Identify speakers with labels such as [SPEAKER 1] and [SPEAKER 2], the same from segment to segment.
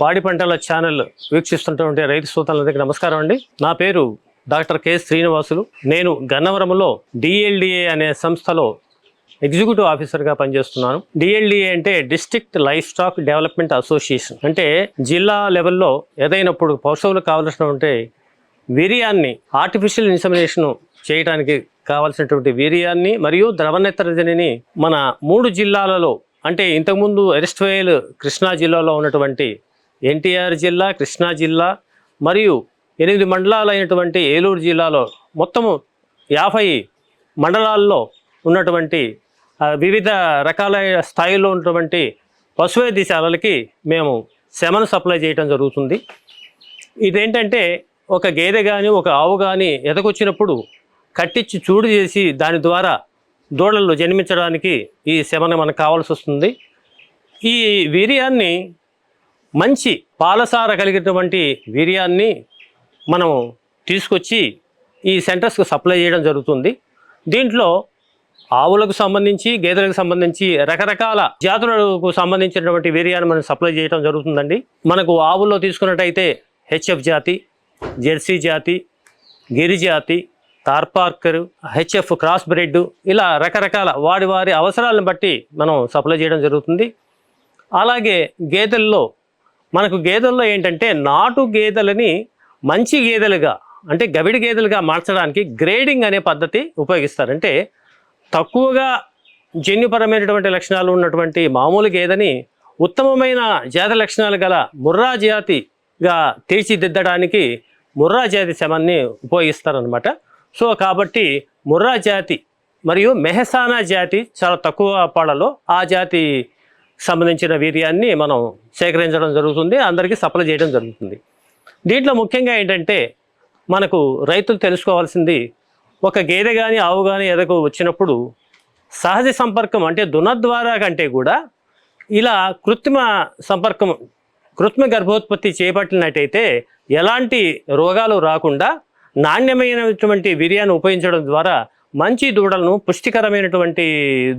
[SPEAKER 1] పాడి పంటల ఛానల్ వీక్షిస్తున్నటువంటి రైతు శ్రోతలందరికీ నమస్కారం అండి. నా పేరు డాక్టర్ కె శ్రీనివాసులు. నేను గన్నవరంలో డిఎల్డిఏ అనే సంస్థలో ఎగ్జిక్యూటివ్ ఆఫీసర్గా పనిచేస్తున్నాను. డిఎల్డిఏ అంటే district life stock development association. అంటే జిల్లా లెవెల్లో ఏదైనప్పుడు పశువులకు కావలసినటువంటి వీర్యాన్ని ఆర్టిఫిషియల్ ఇన్సమినేషన్ చేయడానికి కావాల్సినటువంటి వీర్యాన్ని మరియు ద్రవనేత్రజనిని మన మూడు జిల్లాలలో అంటే ఇంతకుముందు ఎరిస్ట్వేల్ కృష్ణా జిల్లాలో ఉన్నటువంటి ఎన్టీఆర్ జిల్లా కృష్ణా జిల్లా మరియు ఎనిమిది మండలాలైనటువంటి ఏలూరు జిల్లాలో మొత్తము యాభై మండలాల్లో ఉన్నటువంటి వివిధ రకాల స్థాయిలో ఉన్నటువంటి పశువైద్యశాలలకి మేము శమను సప్లై చేయడం జరుగుతుంది. ఇదేంటంటే ఒక గేదె కానీ ఒక ఆవు కానీ ఎదకొచ్చినప్పుడు కట్టించి చూడు చేసి దాని ద్వారా దూడలు జన్మించడానికి ఈ శమన మనకు కావాల్సి వస్తుంది. ఈ వీర్యాన్ని మంచి పాలసార కలిగినటువంటి వీర్యాన్ని మనం తీసుకొచ్చి ఈ సెంటర్స్కి సప్లై చేయడం జరుగుతుంది. దీంట్లో ఆవులకు సంబంధించి గేదెలకు సంబంధించి రకరకాల జాతులకు సంబంధించినటువంటి వీర్యాన్ని మనం సప్లై చేయడం జరుగుతుందండి. మనకు ఆవుల్లో తీసుకున్నట్టయితే హెచ్ఎఫ్ జాతి జెర్సీ జాతి గిరి జాతి తార్పార్కర్ హెచ్ఎఫ్ క్రాస్ బ్రెడ్ ఇలా రకరకాల వాడి వారి అవసరాలను బట్టి మనం సప్లై చేయడం జరుగుతుంది. అలాగే గేదెల్లో మనకు గేదెల్లో ఏంటంటే నాటు గేదెలని మంచి గేదెలుగా అంటే గవిడి గేదెలుగా మార్చడానికి గ్రేడింగ్ అనే పద్ధతి ఉపయోగిస్తారు. అంటే తక్కువగా జన్యుపరమైనటువంటి లక్షణాలు ఉన్నటువంటి మామూలు గేదెని ఉత్తమమైన జాతి లక్షణాలు గల ముర్రా జాతిగా తీర్చిదిద్దడానికి ముర్రా జాతి శమాన్ని ఉపయోగిస్తారనమాట సో కాబట్టి ముర్రా జాతి మరియు మెహసానా జాతి చాలా తక్కువ పాడలో ఆ జాతి సంబంధించిన వీర్యాన్ని మనం సేకరించడం జరుగుతుంది అందరికీ సప్లై చేయడం జరుగుతుంది. దీంట్లో ముఖ్యంగా ఏంటంటే మనకు రైతులు తెలుసుకోవాల్సింది ఒక గేదె కానీ ఆవు కానీ ఎదకు వచ్చినప్పుడు సహజ సంపర్కం అంటే దునద్వారా కంటే కూడా ఇలా కృత్రిమ సంపర్కం కృత్రిమ గర్భోత్పత్తి చేపట్టినట్టయితే ఎలాంటి రోగాలు రాకుండా నాణ్యమైనటువంటి వీర్యాన్ని ఉపయోగించడం ద్వారా మంచి దూడలను పుష్టికరమైనటువంటి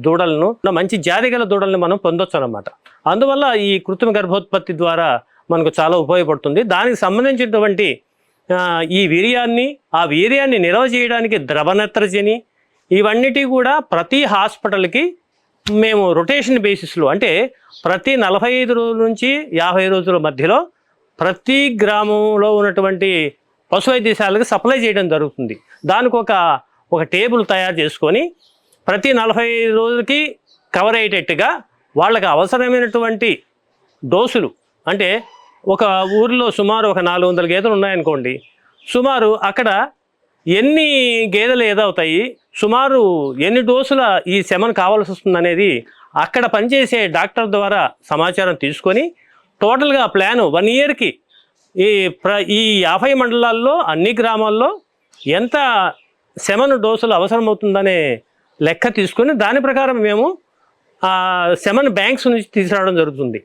[SPEAKER 1] దూడలను మంచి జాతిగల దూడలను మనం పొందొచ్చు అనమాట అందువల్ల ఈ కృత్రిమ గర్భోత్పత్తి ద్వారా మనకు చాలా ఉపయోగపడుతుంది. దానికి సంబంధించినటువంటి ఈ వీర్యాన్ని ఆ వీర్యాన్ని నిల్వ చేయడానికి ద్రవనత్రజని ఇవన్నిటి కూడా ప్రతి హాస్పిటల్కి మేము రొటేషన్ బేసిస్లో అంటే ప్రతి నలభై ఐదు రోజుల నుంచి యాభై రోజుల మధ్యలో ప్రతి గ్రామంలో ఉన్నటువంటి పశు వైద్యశాలకు సప్లై చేయడం జరుగుతుంది. దానికి ఒక ఒక టేబుల్ తయారు చేసుకొని ప్రతి నలభై రోజులకి కవర్ అయ్యేటట్టుగా వాళ్ళకి అవసరమైనటువంటి డోసులు అంటే ఒక ఊరిలో సుమారు ఒక నాలుగు వందల గేదెలు ఉన్నాయనుకోండి సుమారు అక్కడ ఎన్ని గేదెలు ఏదవుతాయి సుమారు ఎన్ని డోసుల ఈ శమన్ కావాల్సి వస్తుంది అనేది అక్కడ పనిచేసే డాక్టర్ ద్వారా సమాచారం తీసుకొని టోటల్గా ప్లాను వన్ ఇయర్కి ఈ ప్ర ఈ యాభై మండలాల్లో అన్ని గ్రామాల్లో ఎంత శమన్ డోసులు అవసరమవుతుందనే లెక్క తీసుకొని దాని ప్రకారం మేము ఆ సెమన్ బ్యాంక్స్ నుంచి తీసుకురావడం జరుగుతుంది.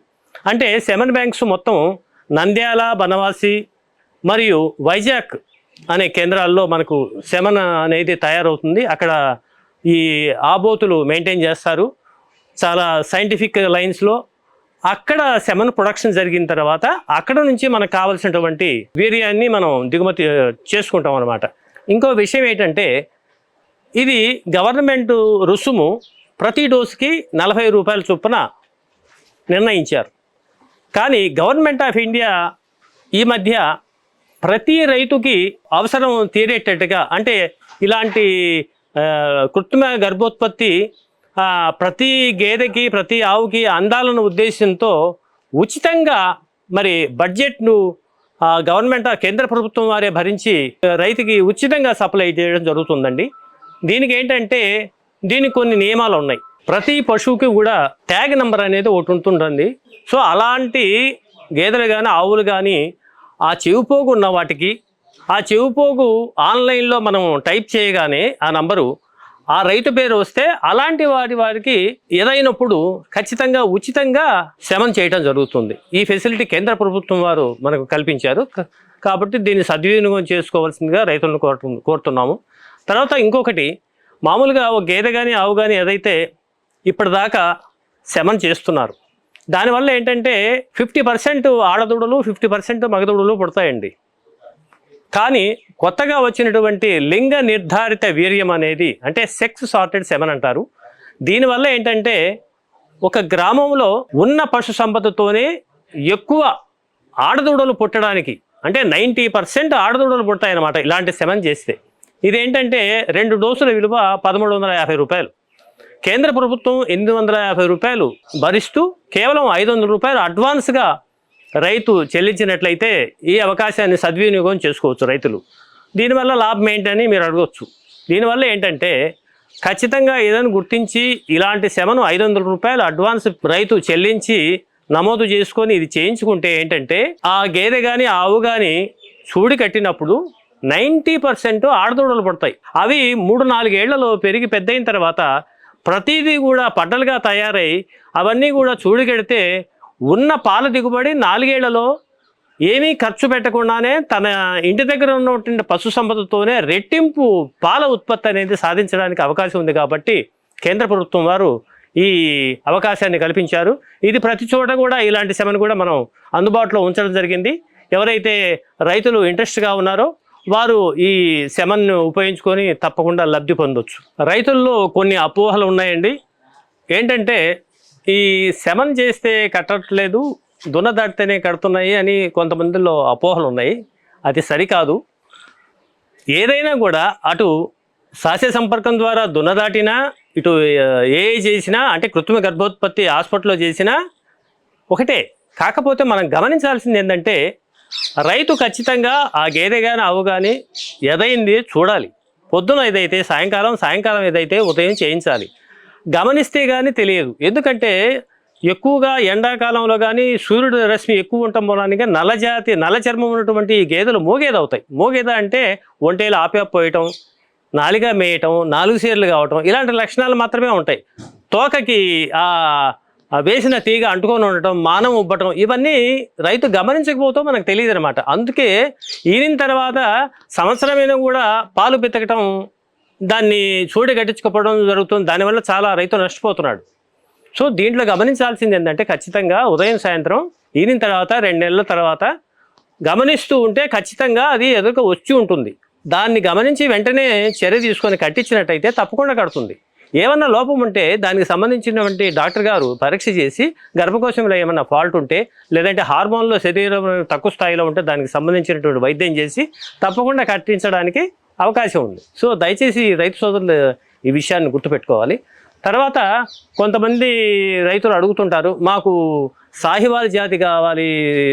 [SPEAKER 1] అంటే సెమన్ బ్యాంక్స్ మొత్తం నంద్యాల బనవాసి మరియు వైజాగ్ అనే కేంద్రాల్లో మనకు సెమన్ అనేది తయారవుతుంది. అక్కడ ఈ ఆబోతులు మెయింటైన్ చేస్తారు. చాలా సైంటిఫిక్ లైన్స్లో అక్కడ సెమన్ ప్రొడక్షన్ జరిగిన తర్వాత అక్కడ నుంచి మనకు కావలసినటువంటి వీర్యాన్ని మనం దిగుమతి చేసుకుంటాం అనమాట ఇంకో విషయం ఏంటంటే ఇది గవర్నమెంట్ రుసుము ప్రతి డోసుకి నలభై రూపాయల చొప్పున నిర్ణయించారు. కానీ గవర్నమెంట్ ఆఫ్ ఇండియా ఈ మధ్య ప్రతి రైతుకి అవసరం తీరేటట్టుగా అంటే ఇలాంటి కృత్రిమ గర్భోత్పత్తి ప్రతి గేదెకి ప్రతి ఆవుకి అందాలన్న ఉద్దేశంతో ఉచితంగా మరి బడ్జెట్ను గవర్నమెంట్ ఆ కేంద్ర ప్రభుత్వం వారే భరించి రైతుకి ఉచితంగా సప్లై చేయడం జరుగుతుందండి. దీనికి ఏంటంటే దీనికి కొన్ని నియమాలు ఉన్నాయి. ప్రతి పశువుకి కూడా ట్యాగ్ నెంబర్ అనేది ఒకటి ఉంటుంటుంది సో అలాంటి గేదెలు కానీ ఆవులు కానీ ఆ చెవిపోగు ఉన్న వాటికి ఆ చెవిపోగు ఆన్లైన్లో మనం టైప్ చేయగానే ఆ నంబరు ఆ రైతు పేరు వస్తే అలాంటి వారి వారికి ఏదైనప్పుడు ఖచ్చితంగా ఉచితంగా శమనం చేయడం జరుగుతుంది. ఈ ఫెసిలిటీ కేంద్ర ప్రభుత్వం వారు మనకు కల్పించారు. కాబట్టి దీన్ని సద్వినియోగం చేసుకోవాల్సిందిగా రైతులను కోరు కోరుతున్నాము. తర్వాత ఇంకొకటి మామూలుగా ఒక గేదె కానీ ఆవు కానీ ఏదైతే ఇప్పటిదాకా శమం చేస్తున్నారు దానివల్ల ఏంటంటే ఫిఫ్టీ పర్సెంట్ ఆడదూడలు ఫిఫ్టీ పర్సెంట్ మగదూడలు పుడతాయండి. కానీ కొత్తగా వచ్చినటువంటి లింగ నిర్ధారిత వీర్యం అనేది అంటే సెక్స్ సార్టెడ్ సెమన్ అంటారు. దీనివల్ల ఏంటంటే ఒక గ్రామంలో ఉన్న పశు సంపదతోనే ఎక్కువ ఆడదూడలు పుట్టడానికి అంటే నైంటీ పర్సెంట్ ఆడదూడలు పుడతాయన్నమాట ఇలాంటి సెమన్ చేస్తే. ఇదేంటంటే రెండు డోసుల విలువ పదమూడు వందల యాభై రూపాయలు. కేంద్ర ప్రభుత్వం ఎనిమిది వందల యాభై రూపాయలు భరిస్తూ కేవలం ఐదు వందల రూపాయలు అడ్వాన్స్గా రైతు చెల్లించినట్లయితే ఈ అవకాశాన్ని సద్వినియోగం చేసుకోవచ్చు రైతులు. దీనివల్ల లాభం ఏంటని మీరు అడగవచ్చు దీనివల్ల ఏంటంటే ఖచ్చితంగా ఏదైనా గుర్తించి ఇలాంటి శమను ఐదు వందల రూపాయలు అడ్వాన్స్ రైతు చెల్లించి నమోదు చేసుకొని ఇది చేయించుకుంటే ఏంటంటే ఆ గేదె కానీ ఆవు కానీ చూడి కట్టినప్పుడు నైంటీ పర్సెంట్ ఆడదూడలు పడతాయి. అవి మూడు నాలుగేళ్ళలో పెరిగి పెద్దయిన తర్వాత ప్రతిదీ కూడా పడ్డలుగా తయారై అవన్నీ కూడా చూడికెడితే ఉన్న పాల దిగుబడి నాలుగేళ్ళలో ఏమీ ఖర్చు పెట్టకుండానే తన ఇంటి దగ్గర ఉన్నటువంటి పశు సంపదతోనే రెట్టింపు పాల ఉత్పత్తి అనేది సాధించడానికి అవకాశం ఉంది కాబట్టి కేంద్ర ప్రభుత్వం వారు ఈ అవకాశాన్ని కల్పించారు. ఇది ప్రతి చోట కూడా ఇలాంటి సెమను కూడా మనం అందుబాటులో ఉంచడం జరిగింది. ఎవరైతే రైతులు ఇంట్రెస్ట్గా ఉన్నారో వారు ఈ సెమన్ను ఉపయోగించుకొని తప్పకుండా లబ్ధి పొందొచ్చు. రైతుల్లో కొన్ని అపోహలు ఉన్నాయండి. ఏంటంటే ఈ శమన్ చేస్తే కట్టట్లేదు దున్న దాటితేనే కడుతున్నాయి అని కొంతమందిలో అపోహలు ఉన్నాయి అది సరికాదు. ఏదైనా కూడా అటు సాస్య సంపర్కం ద్వారా దున్నదాటినా ఇటు ఏ చేసినా అంటే కృత్రిమ గర్భోత్పత్తి హాస్పిటల్లో చేసినా ఒకటే. కాకపోతే మనం గమనించాల్సింది ఏంటంటే రైతు ఖచ్చితంగా ఆ గేదె కానీ ఆవు కానీ ఎదైంది చూడాలి. పొద్దున ఏదైతే సాయంకాలం సాయంకాలం ఏదైతే ఉదయం చేయించాలి. గమనిస్తే కానీ తెలియదు. ఎందుకంటే ఎక్కువగా ఎండాకాలంలో కానీ సూర్యుడు రశ్మి ఎక్కువ ఉండటం మూలానికి నల్ల జాతి చర్మం ఉన్నటువంటి ఈ గేదెలు మోగేద అవుతాయి మోగేద అంటే ఒంటేలు ఆపేపోయటం నాలిగా మేయటం నాలుగు సీర్లు కావటం ఇలాంటి లక్షణాలు మాత్రమే ఉంటాయి. తోకకి ఆ వేసిన తీగ అంటుకొని ఉండటం మానం ఉబ్బటం ఇవన్నీ రైతు గమనించకపోతే మనకు తెలియదు అనమాట అందుకే ఈనిన తర్వాత సంవత్సరమైన కూడా పాలు పితకటం దాన్ని చూడి కట్టించుకోవడం జరుగుతుంది. దానివల్ల చాలా రైతు నష్టపోతున్నాడు. సో దీంట్లో గమనించాల్సింది ఏంటంటే ఖచ్చితంగా ఉదయం సాయంత్రం ఈనిన తర్వాత రెండు నెలల తర్వాత గమనిస్తూ ఉంటే ఖచ్చితంగా అది ఎదురుగా వచ్చి ఉంటుంది. దాన్ని గమనించి వెంటనే చర్య తీసుకొని కట్టించినట్టయితే తప్పకుండా కడుతుంది. ఏమన్నా లోపం ఉంటే దానికి సంబంధించినటువంటి డాక్టర్ గారు పరీక్ష చేసి గర్భకోశంలో ఏమన్నా ఫాల్ట్ ఉంటే లేదంటే హార్మోన్లో శరీరం తక్కువ స్థాయిలో ఉంటే దానికి సంబంధించినటువంటి వైద్యం చేసి తప్పకుండా కట్టించడానికి అవకాశం ఉంది. సో దయచేసి రైతు సోదరులు ఈ విషయాన్ని గుర్తుపెట్టుకోవాలి. తర్వాత కొంతమంది రైతులు అడుగుతుంటారు మాకు సాహివాల్ జాతి కావాలి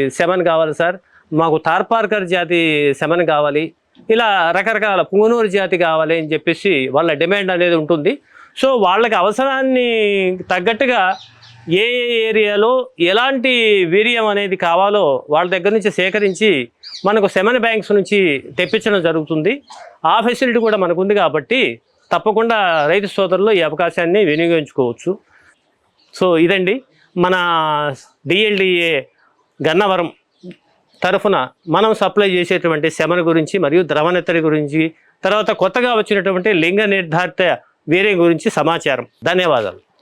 [SPEAKER 1] శమన్ కావాలి సార్. మాకు తార్పార్కర్ జాతి శమన్ కావాలి. ఇలా రకరకాల పుంగనూరు జాతి కావాలి అని చెప్పేసి వాళ్ళ డిమాండ్ అనేది ఉంటుంది. సో వాళ్ళకి అవసరాన్ని తగ్గట్టుగా ఏ ఏ ఏరియాలో ఎలాంటి వీర్యం అనేది కావాలో వాళ్ళ దగ్గర నుంచి సేకరించి మనకు సెమన్ బ్యాంక్స్ నుంచి తెప్పించడం జరుగుతుంది. ఆ ఫెసిలిటీ కూడా మనకు ఉంది కాబట్టి తప్పకుండా రైతు సోదరులు ఈ అవకాశాన్ని వినియోగించుకోవచ్చు. సో ఇదండి. మన డిఎల్డిఏ గన్నవరం తరఫున మనం సప్లై చేసేటువంటి శమన గురించి మరియు ద్రవనెత్తడి గురించి తర్వాత కొత్తగా వచ్చినటువంటి లింగ నిర్ధారిత వేరే గురించి సమాచారం. ధన్యవాదాలు.